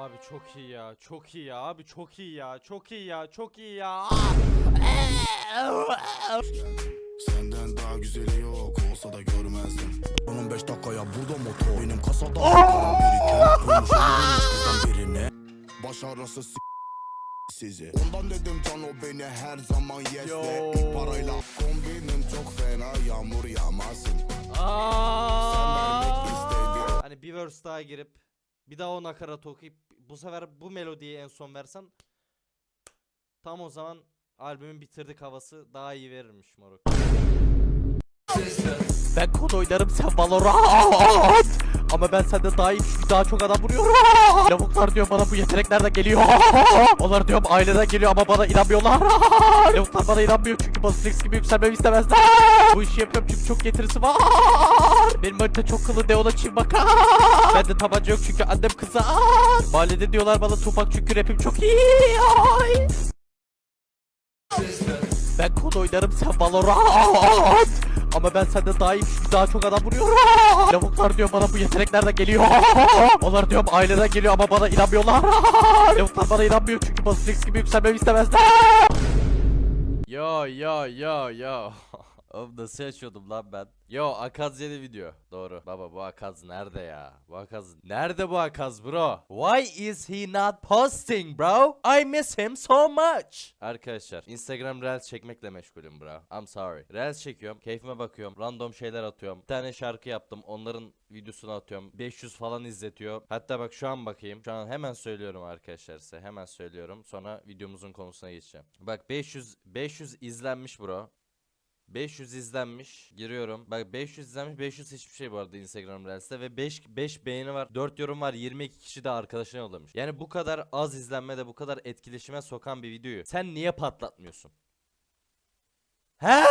Abi çok iyi ya. Çok iyi ya. Abi çok iyi ya. Çok iyi ya. Çok iyi ya. Senden daha güzeli yok olsa da görmezdim 15 dakikaya burada motor Benim kasada biriken kızdan birine Başarısız s- sizi Ondan dedim can o beni her zaman yes de İlk parayla kombinim çok fena yağmur yağmasın Aa! Hani bir verse daha girip bir daha o nakarat okuyup bu sefer bu melodiyi en son versen tam o zaman albümün bitirdik havası daha iyi verirmiş moruk. Ben kod oynarım sen Valorant. Ama ben senden daha iyi çünkü daha çok adam vuruyorum. Lavuklar diyor bana bu yetenek nereden geliyor? Onlar diyorum aileden geliyor ama bana inanmıyorlar. Lavuklar bana inanmıyor çünkü Basilisk gibi yükselmemi istemezler. Bu işi yapıyorum çünkü çok getirisi var. Benim harita çok kılı de ona çiv bakar Bende tabanca yok çünkü annem kızar. Mahallede diyorlar bana Tupac çünkü rapim çok iyi. Ay. Ben kod oynarım sen Valorant. Ama ben senden daha iyi çünkü daha çok adam vuruyorum. Lavuklar diyor bana bu yetenek nereden geliyor? Onlar diyorum aileden geliyor ama bana inanmıyorlar. Lavuklar bana inanmıyor çünkü Basilisk gibi yükselmemi istemezler Yo yo yo yo. Oğlum nasıl yaşıyordum lan ben? Yo Akaz yeni video. Doğru. Baba bu Akaz nerede ya? Bu Akaz nerede bu Akaz bro? Why is he not posting bro? I miss him so much. Arkadaşlar Instagram Reels çekmekle meşgulüm bro. I'm sorry. Reels çekiyorum. Keyfime bakıyorum. Random şeyler atıyorum. Bir tane şarkı yaptım. Onların videosunu atıyorum. 500 falan izletiyor. Hatta bak şu an bakayım. Şu an hemen söylüyorum arkadaşlar size. Hemen söylüyorum. Sonra videomuzun konusuna geçeceğim. Bak 500 500 izlenmiş bro. 500 izlenmiş. Giriyorum. Bak 500 izlenmiş. 500 hiçbir şey bu arada Instagram Reels'te ve 5 5 beğeni var. 4 yorum var. 22 kişi de arkadaşına yollamış. Yani bu kadar az izlenmede bu kadar etkileşime sokan bir videoyu sen niye patlatmıyorsun? He?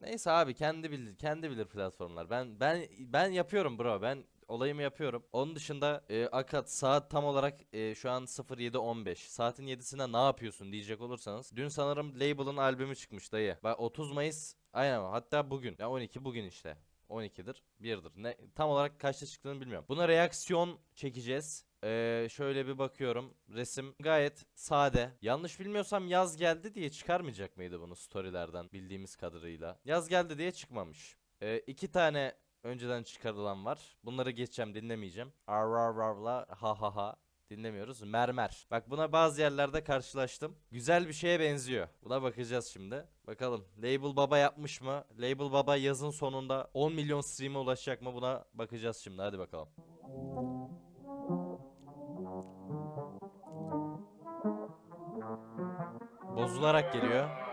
Neyse abi kendi bilir kendi bilir platformlar. Ben ben ben yapıyorum bro. Ben olayımı yapıyorum. Onun dışında e, Akat saat tam olarak e, şu an 07.15. Saatin 7'sinde ne yapıyorsun diyecek olursanız. Dün sanırım Label'ın albümü çıkmış dayı. Bak 30 Mayıs aynen hatta bugün. Ya 12 bugün işte. 12'dir, 1'dir. Ne tam olarak kaçta çıktığını bilmiyorum. Buna reaksiyon çekeceğiz. Ee, şöyle bir bakıyorum. Resim gayet sade. Yanlış bilmiyorsam yaz geldi diye çıkarmayacak mıydı bunu storylerden bildiğimiz kadarıyla. Yaz geldi diye çıkmamış. Ee, iki tane önceden çıkarılan var. Bunları geçeceğim dinlemeyeceğim. Arrarrarla ha ha ha. Dinlemiyoruz. Mermer. Bak buna bazı yerlerde karşılaştım. Güzel bir şeye benziyor. Buna bakacağız şimdi. Bakalım. Label Baba yapmış mı? Label Baba yazın sonunda 10 milyon stream'e ulaşacak mı? Buna bakacağız şimdi. Hadi bakalım. Bozularak geliyor.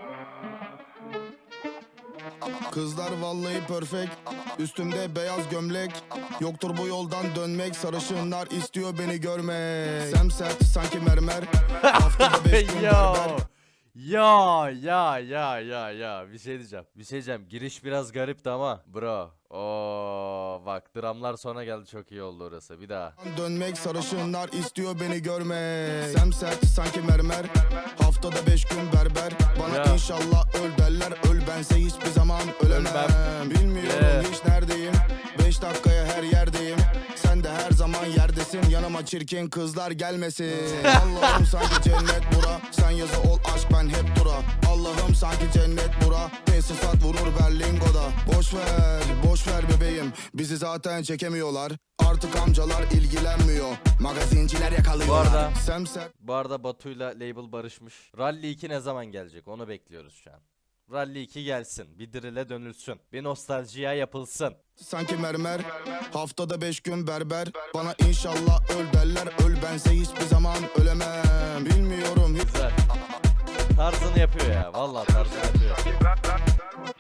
Kızlar vallahi perfect. Üstümde beyaz gömlek. Yoktur bu yoldan dönmek. Sarışınlar istiyor beni görmek. Semsert sanki mermer. Haftada beş gün berber Ya ya ya ya ya bir şey diyeceğim. Bir şey diyeceğim. Giriş biraz garipti ama bro. Oo bak dramlar sonra geldi çok iyi oldu orası. Bir daha. Dönmek sarışınlar istiyor beni görmek Semsert sanki mermer Haftada beş gün berber Bana Ya. inşallah öl derler Öl bense hiçbir zaman ölemem Ölmem. Bilmiyorum Yeah. hiç neredeyim Beş dakikaya her yerdeyim. Sen de her zaman yerdesin. Yanıma çirkin kızlar gelmesin. Allah'ım sanki cennet bura. Sen yazı ol aşk ben hep dura. Allah'ım sanki cennet bura. Tesisat vurur Berlingo'da. Boş ver boş ver bebeğim. Bizi zaten çekemiyorlar. Artık amcalar ilgilenmiyor. Magazinciler yakalıyorlar. Bu arada- Semsert Bu arada Batu'yla Label barışmış. Rally 2 ne zaman gelecek? Onu bekliyoruz şu an. Rally 2 gelsin. Bir drill'e dönülsün. Bir nostaljiya yapılsın. sanki mermer Haftada beş gün berber Bana inşallah öl derler Öl bense hiçbir zaman ölemem Bilmiyorum hiç Güzel. Tarzını yapıyor ya. Vallahi tarzını yapıyor.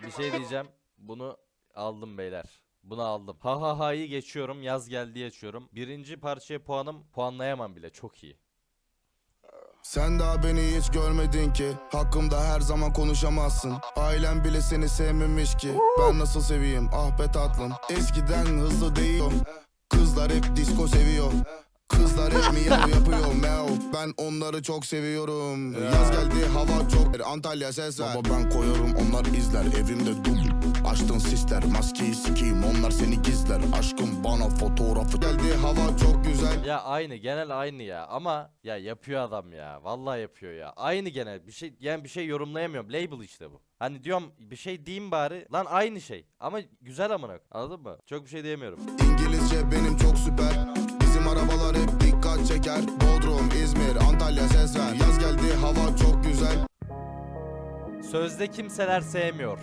Bir şey diyeceğim. Bunu aldım beyler. Bunu aldım. Ha ha ha'yı geçiyorum. Yaz geldi açıyorum. Birinci parçaya puanım puanlayamam bile. Çok iyi. Sen daha beni hiç görmedin ki. Hakkımda her zaman konuşamazsın. Ailem bile seni sevmemiş ki. Ben nasıl seveyim? Ah be tatlım. Eskiden hızlı değilim Kızlar hep disco seviyor. Kızlar hep miyav yapıyor. Meow. Ben onları çok seviyorum. Yaz çok Antalya ses ver Baba ben koyarım onlar izler Evimde dum Açtın sisler maskeyi sikeyim onlar seni gizler Aşkım bana fotoğrafı geldi hava çok güzel Ya aynı genel aynı ya ama ya yapıyor adam ya. Vallahi yapıyor ya. Aynı genel bir şey yani bir şey yorumlayamıyorum. Label işte bu. Hani diyorum bir şey diyeyim bari. Lan aynı şey ama güzel amına. Anladın mı? Çok bir şey diyemiyorum. İngilizce benim çok süper Bizim arabalar hep dikkat çeker Bodrum, İzmir, Antalya ses ver Yaz geldi hava çok güzel Sözde kimseler sevmiyor.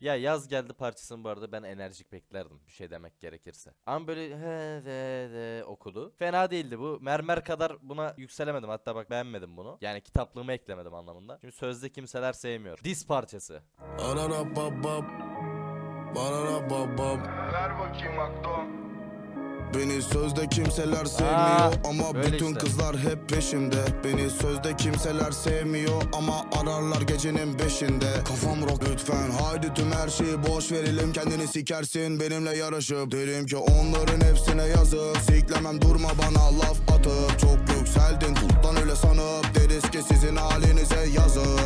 Ya yaz geldi parçasını bu arada ben enerjik beklerdim bir şey demek gerekirse. Ama böyle he de de okudu. Fena değildi bu. Mermer kadar buna yükselemedim. Hatta bak beğenmedim bunu. Yani kitaplığıma eklemedim anlamında. Şimdi sözde kimseler sevmiyor. Diz parçası. Arara babam Barara babam Ver bakayım akto. Beni sözde kimseler sevmiyor ama bütün işte. kızlar hep peşimde. Beni sözde kimseler sevmiyor ama ararlar gecenin beşinde. Kafam rock lütfen haydi tüm her şeyi boş verelim. Kendini sikersin benimle yarışıp. Derim ki onların hepsine yazıp Siklemem durma bana laf atıp. Çok yükseldin tuttan öyle sanıp. Deriz ki sizin halinize yazın.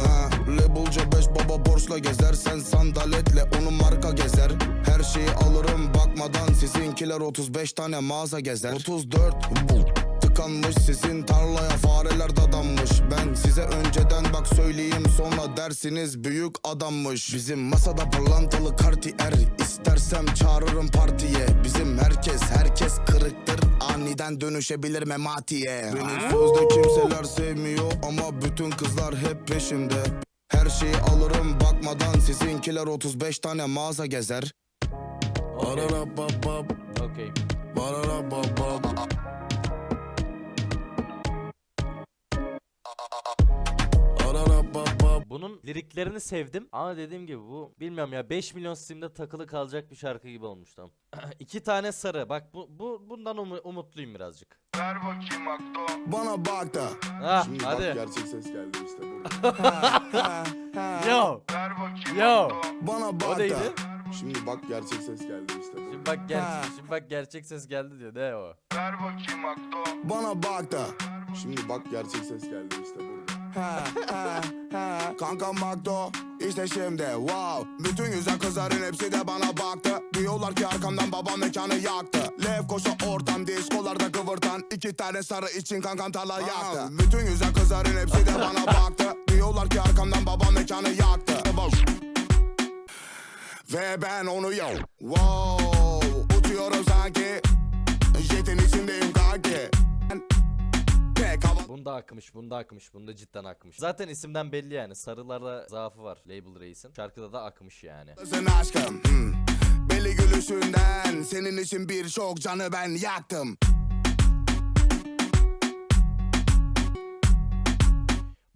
Labelca beş baba borçla gezer. Sen sandaletle onun marka gezer. Her şeyi alırım bakmadan Sizinkiler 35 tane mağaza gezer. 34 bu Tıkanmış sizin tarlaya fareler dadanmış. Ben size önceden bak söyleyeyim sonra dersiniz büyük adammış. Bizim masada pırlantalı kartiyer İstersem çağırırım partiye. Bizim herkes herkes kırıktır Aniden dönüşebilir mematiye. Beni sözde kimseler sevmiyor ama bütün kızlar hep peşimde. Her şeyi alırım bakmadan sizinkiler 35 tane mağaza gezer Babam Bunun liriklerini sevdim ama dediğim gibi bu bilmiyorum ya 5 milyon Steam'de takılı kalacak bir şarkı gibi olmuş tam. İki tane sarı. Bak bu, bu bundan umu- umutluyum birazcık. Ver bakayım akto. Bana bak da Ah Şimdi hadi. bak gerçek ses geldi işte burada Yo. Ver bakayım Yo. akto. Bana O bak neydi? Şimdi bak gerçek ses geldi işte. Şimdi bak ger şimdi bak gerçek ses geldi diyor. Ne o? Ver bakayım akto. Bana bak da. Şimdi bak gerçek ses geldi işte burada. Kanka Magdo işte şimdi wow. Bütün güzel kızların hepsi de bana baktı. Diyorlar ki arkamdan babam mekanı yaktı. Lev koşu ortam diskolarda kıvırtan iki tane sarı için kankam tala yaktı. Bütün güzel kızların hepsi Ve ben onu yo Wow Uçuyorum sanki Jetin içindeyim kanki Bunda akmış, bunda akmış, bunda cidden akmış. Zaten isimden belli yani. Sarılarda zaafı var Label Reis'in. Şarkıda da akmış yani. Sen aşkım hmm. Belli gülüşünden Senin için birçok canı ben yaktım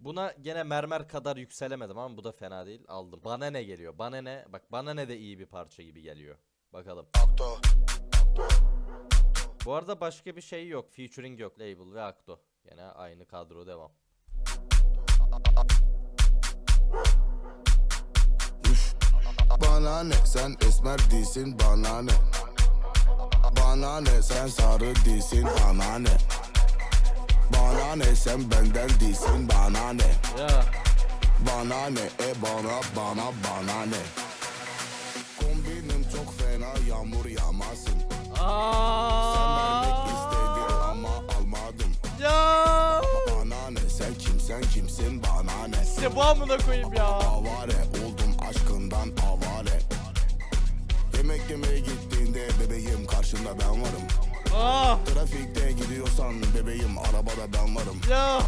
Buna gene mermer kadar yükselemedim ama bu da fena değil. Aldım. Bana ne geliyor? Bana ne? Bak bana ne de iyi bir parça gibi geliyor. Bakalım. Bu arada başka bir şey yok. Featuring yok. Label ve Akto. Gene aynı kadro devam. Bana ne sen esmer değilsin bana ne Bana ne sen sarı değilsin bana ne Bana ne sen benden değilsin bana ne? Ya. Bana ne e bana bana bana ne? Kombinim çok fena yağmur yağmasın. Sen vermek istedin ama almadım. Ya. Bana ne sen kimsen kimsin bana ne? İşte bu amına koyayım ya. Avare oldum aşkından avare. Yemek yemeye gittiğinde bebeğim karşında ben varım Ah. Trafikte gidiyorsan bebeğim arabada ben varım Ya.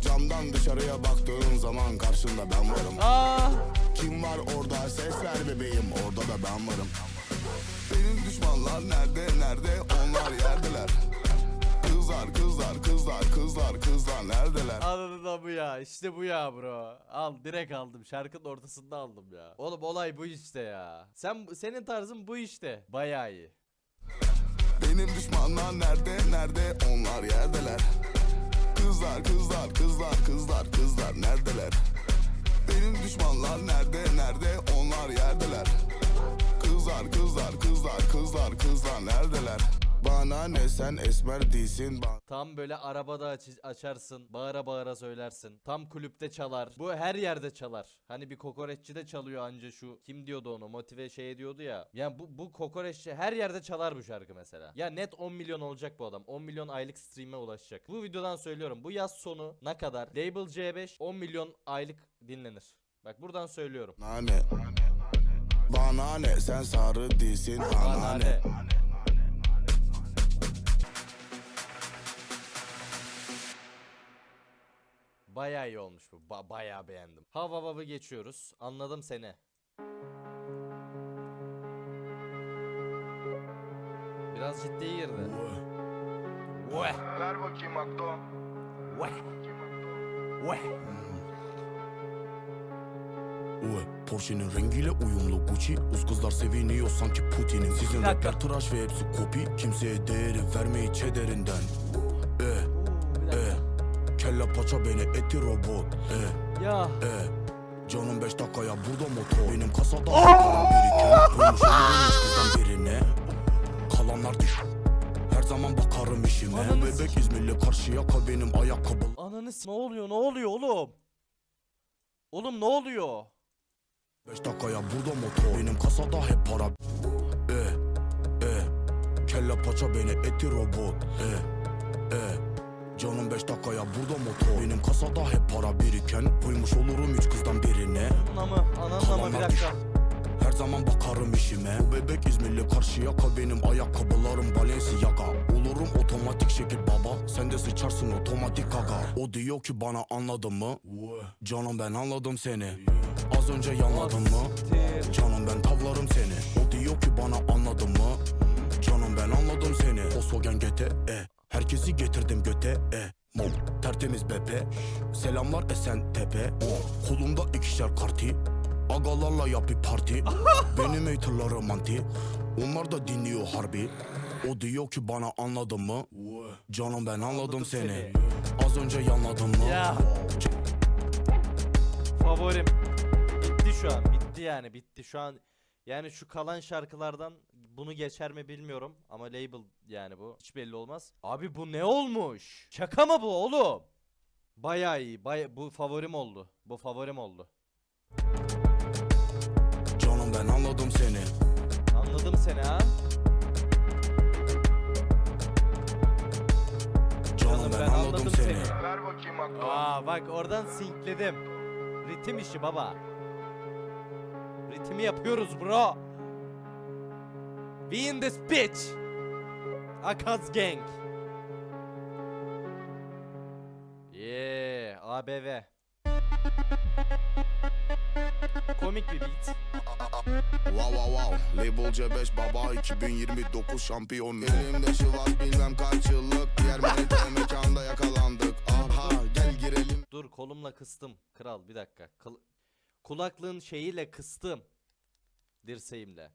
Camdan dışarıya baktığın zaman karşında ben varım Ah. Kim var orada ses ver bebeğim orada da ben varım Benim düşmanlar nerede nerede onlar yerdeler Kızlar kızlar kızlar kızlar kızlar neredeler Anladın da bu ya. İşte bu ya bro. Al direkt aldım. Şarkının ortasında aldım ya. Oğlum olay bu işte ya. Sen senin tarzın bu işte. Bayağı iyi. Benim düşmanlar nerede? Nerede? Onlar yerdeler. Kızlar kızlar kızlar kızlar kızlar neredeler? Benim düşmanlar nerede? Nerede? Onlar yerdeler. Kızlar kızlar kızlar kızlar kızlar neredeler Bana ne sen esmer değilsin bana Tam böyle arabada aç- açarsın, bağıra bağıra söylersin. Tam kulüpte çalar. Bu her yerde çalar. Hani bir kokoreççi de çalıyor anca şu. Kim diyordu onu? Motive şey diyordu ya. Yani bu bu kokoreççi her yerde çalar bu şarkı mesela. Ya net 10 milyon olacak bu adam. 10 milyon aylık stream'e ulaşacak. Bu videodan söylüyorum. Bu yaz sonu ne kadar? Label C5 10 milyon aylık dinlenir. Bak buradan söylüyorum. Bana ne Bana ne sen sarı değilsin Bana ne ne? Bayağı iyi olmuş bu. Ba- bayağı beğendim. Hav hav havı geçiyoruz. Anladım seni. Biraz ciddiye girdi. Veh. Ver bakayım Akdo. Veh. Veh. Uy, Porsche'nin rengiyle uyumlu Gucci Uz kızlar seviniyor sanki Putin'in Sizin rapler tıraş ve hepsi kopi Kimseye değeri vermeyi çederinden Kelle paça beni eti robot E, Ya. e Canım 5 dakikaya burada motor Benim kasada para biriken olurum üç kızdan birine Kalanlar düş Her zaman bakarım işime Ananı Bebek. İzmirli karşıyaka benim ayakkabı Ananı s- ne oluyor? Ne oluyor oğlum? Oğlum ne oluyor? 5 dakikaya burada motor Benim kasada hep para E, e Kelle paça beni eti robot E, e Canım 5 dakikaya burada motor. Benim kasada hep para biriken Koymuş olurum üç kızdan birine. Ananla mı? Ananla mı? Bir dakika. Her zaman bakarım işime. Bebek İzmirli karşıyaka benim ayakkabılarım Balenciaga. Olurum otomatik şekil baba Sen de sıçarsın otomatik aga O diyor ki bana anladın mı? Canım ben anladım seni. Az önce yanladın mı? Canım ben tavlarım seni. O diyor ki bana Agalarla yap bir parti Benim haterlarım anti Onlar da dinliyor harbi O diyor ki bana anladın mı? Canım ben anladım seni seni. Az önce yanladın mı? Ya. Favorim. Bitti şu an. Bitti yani. Bitti şu an. Yani şu kalan şarkılardan bunu geçer mi bilmiyorum ama label yani bu hiç belli olmaz. Abi bu ne olmuş? Şaka mı bu oğlum? Bayağı iyi. Baya bu favorim oldu. Bu favorim oldu. Anladım seni ha. Canım ben anladım seni Ver bakayım Akdo. Aa bak oradan sinkledim. Ritim işi baba. Ritmi yapıyoruz bro. We in this bitch. Akaz gang. Yeah, ABV. Komik bir beat. Wow wow wow Label C5 baba 2029 şampiyon Elimde şıvas bilmem kaç yıllık Diğer manita mekanda yakalandık Aha gel girelim Dur kolumla kıstım. Kral bir dakika. Kıl- Kulaklığın şeyiyle kıstım. Dirseğimle.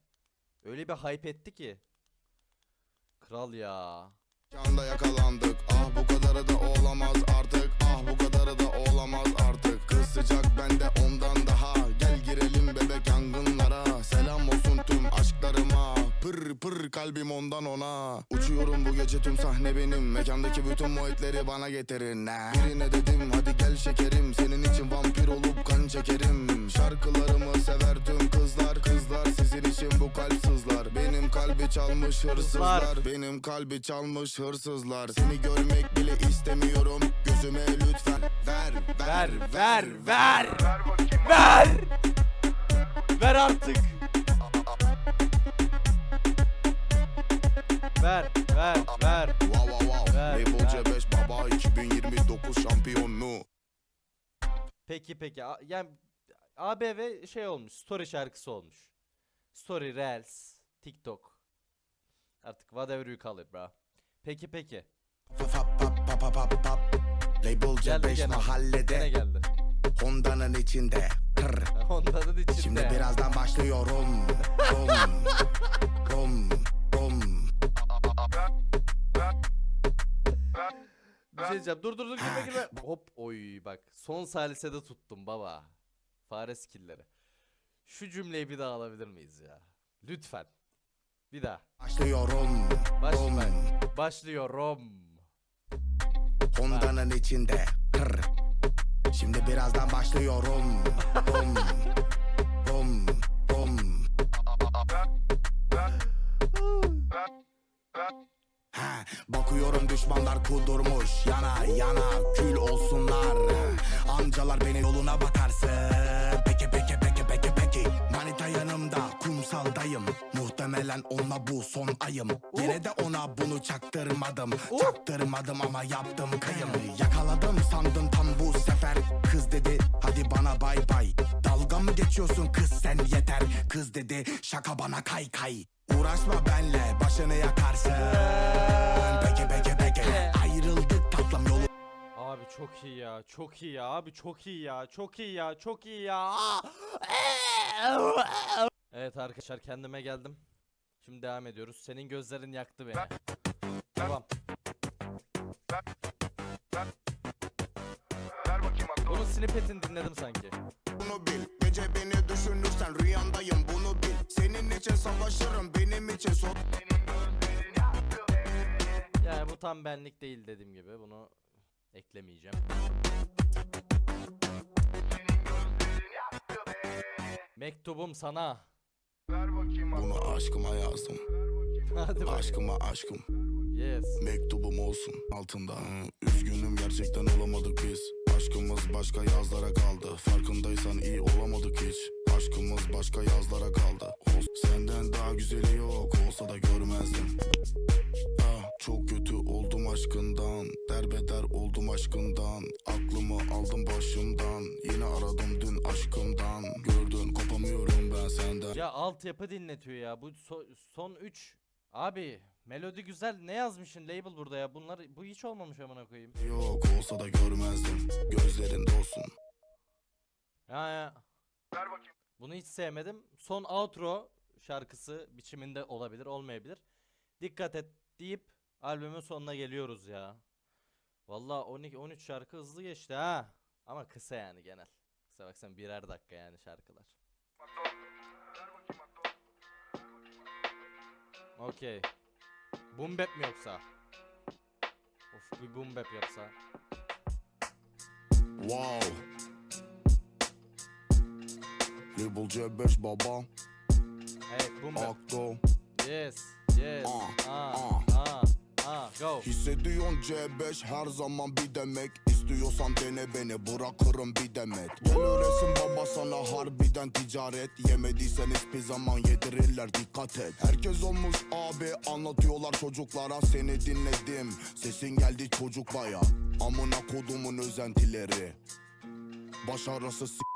Öyle bir hype etti ki. Kral ya. Mekanda yakalandık Ah bu kadarı da olamaz artık Ah bu kadarı da olamaz artık Kız sıcak bende ondan daha Gel girelim bebek yangınlara Selam olsun tüm aşklarıma. Pır pır kalbim ondan ona. Uçuyorum bu gece tüm sahne benim. Mekandaki bütün muhitleri bana getirin. Birine dedim hadi gel şekerim. Senin için vampir olup kan çekerim. Şarkılarımı sever tüm kızlar. Kızlar sizin için bu kalp sızlar Benim kalbi çalmış hırsızlar. Benim kalbi çalmış hırsızlar. Seni görmek bile istemiyorum. Gözüme lütfen ver Ver, ver, ver. Ver bakayım Ver! Ver artık. Ver, ver, ver. Wow wow wow Ver, Label ver. C5 baba 2029 şampiyonluğu Peki peki. A- Yani ABV şey olmuş. Story şarkısı olmuş. Story, Reels, TikTok. Artık whatever you call it bro. Peki peki. Pap pap pap pap pap pap Label Geldi C5 gene. Gene mahallede geldi. Honda'nın içinde Kır. Onların içinde. Şimdi birazdan başlıyorum Rum Rum Rum Bir şey diyeceğim. Dur dur dur girme girme. Hop oy bak. Son salisede tuttum baba. Fare skillleri. Şu cümleyi bir daha alabilir miyiz ya? Lütfen. Bir daha. Başlıyorum Baş, Rum. bak. Başlıyorum. Honda'nın içinde. Şimdi birazdan başlıyorum Rum Rum Rum Ha, bakıyorum düşmanlar kudurmuş yana yana kül olsunlar. Amcalar beni yoluna bakarsın Muhtemelen onunla bu son ayım Yine de ona bunu çaktırmadım Çaktırmadım ama yaptım kayım Yakaladım sandım tam bu sefer Kız dedi hadi bana bay bay Dalga mı geçiyorsun kız sen yeter Kız dedi şaka bana kay kay Uğraşma benle başını yakarsın Peki peki peki Ayrıldık tatlım yolu Abi çok iyi ya. Çok iyi ya. Abi çok iyi ya. Çok iyi ya. Çok iyi ya. Evet arkadaşlar kendime geldim. Şimdi devam ediyoruz. Senin gözlerin yaktı beni. Tamam. Bunun snippetini dinledim sanki. bunu bil Gece beni düşünürsen rüyandayım bunu bil Senin için savaşırım benim için son Yani bu tam benlik değil dediğim gibi. Bunu eklemeyeceğim. Mektubum sana. Bunu aşkıma yazdım. Hadi. Aşkıma aşkım. Yes. Mektubum olsun. Altında Üzgünüm gerçekten olamadık biz. Aşkımız başka yazlara kaldı. Farkındaysan iyi olamadık hiç. Aşkımız başka yazlara kaldı. Senden daha güzeli yok. Olsa da görmezdim. Ah, çok kötü oldum aşkından. Derbeder oldum aşkından. Aklımı aldım başımdan. Yine aradım dün aşkımdan. Gördün ben senden Ya altyapı dinletiyor ya. Bu so- son 3. Abi melodi güzel. Ne yazmışsın label burada ya? Bunlar bu hiç olmamış amına koyayım. Yok olsa da görmezdim Gözlerinde olsun Ya ya. Ver bakayım. Bunu hiç sevmedim. Son outro şarkısı biçiminde olabilir, olmayabilir. Dikkat et deyip albümün sonuna geliyoruz ya. Vallahi 12 13 şarkı hızlı geçti ha. Ama kısa yani genel. Kısa baksana birer dakika yani şarkılar. Okey. Boom bap mi yoksa? Of bir boom bap yapsa. Wow Label C5 baba Evet boom bap. Akto Yes. Yes. Ah, Ah. Ah. Ah. Go. Hissediyorsun C5 her zaman bir demek İstiyorsan dene beni bırakırım bir demet. Gel öğretsin baba sana harbiden ticaret. Yemediysen hiçbir zaman yedirirler dikkat et. Herkes olmuş abi anlatıyorlar çocuklara Seni dinledim. Sesin geldi çocuk baya Amına kodumun özentileri. Başarısı s-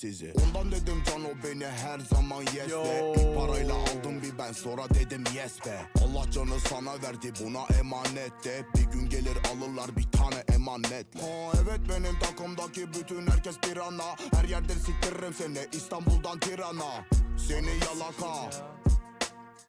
sizi. Ondan dedim can o beni her zaman yes Yo. be İlk parayla aldım bir ben sonra dedim yes be. Allah canı sana verdi buna emanet de. Bir gün gelir alırlar bir tane emanet. Ha evet benim takımdaki bütün herkes bir ana Her yerde siktiririm seni İstanbul'dan Tirana. Seni yalaka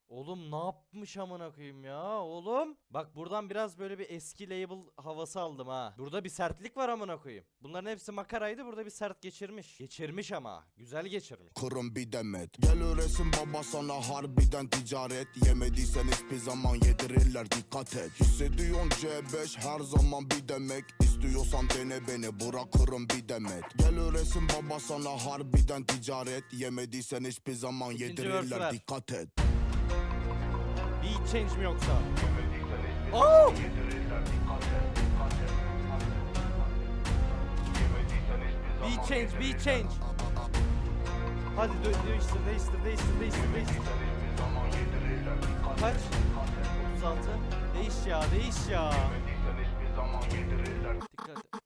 Oğlum ne yapmış amına koyayım ya oğlum? Bak buradan biraz böyle bir eski label havası aldım ha. Burada bir sertlik var amına koyayım. Bunların hepsi makaraydı burada bir sert geçirmiş. Geçirmiş ama. Güzel geçirmiş. Kırım bir demet Gel öğretsin baba sana harbiden ticaret Yemediysen hiçbir zaman yedirirler dikkat et Hissediyorsun C5 her zaman bir demek İstiyorsan dene beni bırakırım bir demet Gel öğretsin baba sana harbiden ticaret Yemediysen hiçbir zaman İkinci yedirirler dikkat et Dikkat et. Yemediysen hiçbir zaman Beat change, yedirirler. change. Hadi dö- değiştir, değiştir, değiştir, değiştir, değiştir. Kaç? Dikkat et. 36. Değiş ya, değiş ya. Dikkat.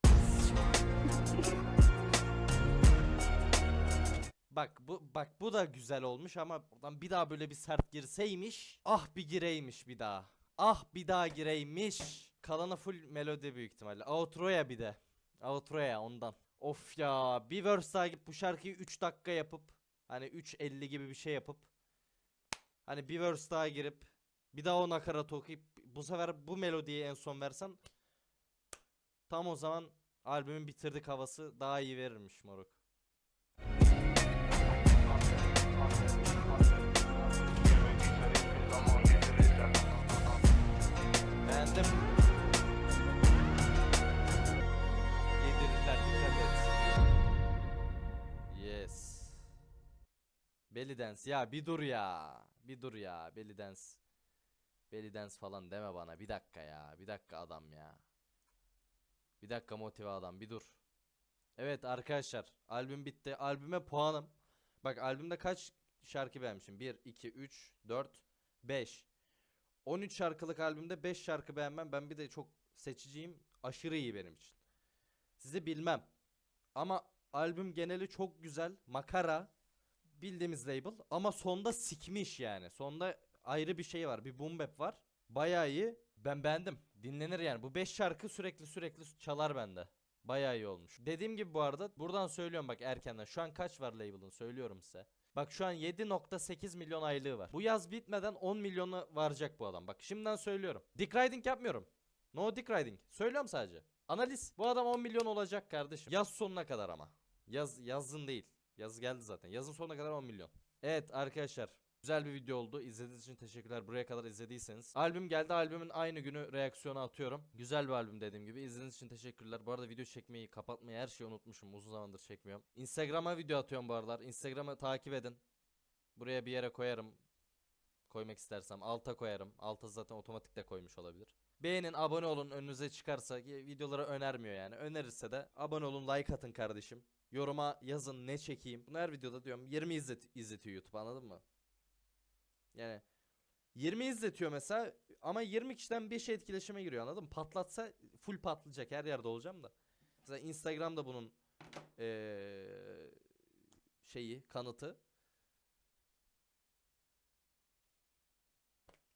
Bak bu bak bu da güzel olmuş ama oradan bir daha böyle bir sert girseymiş. Ah bir gireymiş bir daha. Ah bir daha gireymiş. Kalanı full melodi büyük ihtimalle. Outro'ya bir de. Outro'ya ondan. Of ya bir verse daha bu şarkıyı 3 dakika yapıp hani 3.50 gibi bir şey yapıp hani bir verse daha girip bir daha o nakarat okuyup bu sefer bu melodiyi en son versen Tam o zaman albümün bitirdik havası daha iyi verirmiş moruk. Yedirirler dikkat et. Yes. Belly dance ya bir dur ya. Bir dur ya belly dance. Belly dance falan deme bana bir dakika ya. Bir dakika adam ya. Bir dakika motive adam bir dur. Evet arkadaşlar albüm bitti. Albüme puanım Bak albümde kaç şarkı beğenmişim? 1, 2, 3, 4, 5. 13 şarkılık albümde 5 şarkı beğenmem. Ben bir de çok seçiciyim. Aşırı iyi benim için. Sizi bilmem. Ama albüm geneli çok güzel. Makara. Bildiğimiz label. Ama sonda sikmiş yani. Sonda ayrı bir şey var. Bir boom bap var. Bayağı iyi. Ben beğendim. Dinlenir yani. Bu 5 şarkı sürekli sürekli çalar bende. Bayağı iyi olmuş. Dediğim gibi bu arada buradan söylüyorum bak erkenden. Şu an kaç var label'ın söylüyorum size. Bak şu an 7.8 milyon aylığı var. Bu yaz bitmeden 10 milyona varacak bu adam. Bak şimdiden söylüyorum. Dick riding yapmıyorum. No dick riding. Söylüyorum sadece. Analiz. Bu adam 10 milyon olacak kardeşim. Yaz sonuna kadar ama. Yaz yazın değil. Yaz geldi zaten. Yazın sonuna kadar 10 milyon. Evet arkadaşlar. Güzel bir video oldu. İzlediğiniz için teşekkürler. Buraya kadar izlediyseniz. Albüm geldi. Albümün aynı günü reaksiyonu atıyorum. Güzel bir albüm dediğim gibi. İzlediğiniz için teşekkürler. Bu arada video çekmeyi, kapatmayı her şeyi unutmuşum. Uzun zamandır çekmiyorum. Instagram'a video atıyorum bu aralar. Instagram'ı takip edin. Buraya bir yere koyarım. Koymak istersem. Alta koyarım. Alta zaten otomatik de koymuş olabilir. Beğenin, abone olun. Önünüze çıkarsa ki videoları önermiyor yani. Önerirse de abone olun, like atın kardeşim. Yoruma yazın ne çekeyim. Bunu her videoda diyorum 20 izlet izletiyor YouTube anladın mı? Yani 20 izletiyor mesela ama 20 kişiden 5 etkileşime giriyor anladın mı? Patlatsa full patlayacak her yerde olacağım da. Mesela Instagram'da bunun eee, şeyi kanıtı.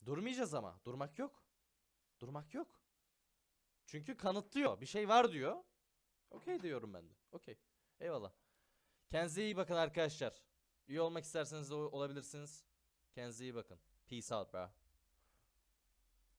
Durmayacağız ama. Durmak yok. Durmak yok. Çünkü kanıtlıyor. Bir şey var diyor. Okey diyorum ben de. Okey. Eyvallah. Kendinize iyi bakın arkadaşlar. Üye olmak isterseniz de olabilirsiniz. Kendinize iyi bakın. Peace out bro.